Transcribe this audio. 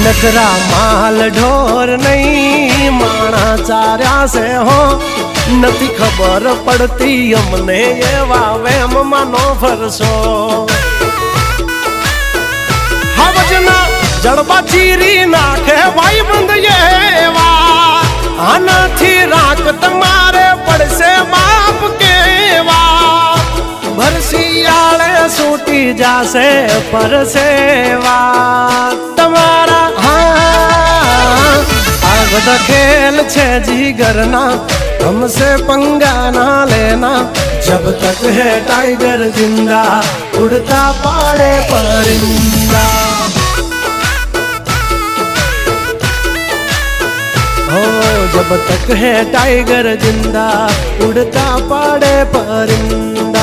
नकरा माल ढोर नहीं माना चार्या से हो। नती खबर पड़ती हमने ये वावे, हम मानो फरसो। हवजना जड़बा चीरी ना के भाई बंद ये आना थी राख तुम्हारे पड़से बाप के वा। भरसी भरसियाले सूटी जासे पर सेवा બધા ખેલ છે જીગરના हमसे पंगा ना लेना जब तक है टाइगर जिंदा उड़ता पाड़े परिंदा हो जब तक है टाइगर जिंदा उड़ता पाड़े परिंदा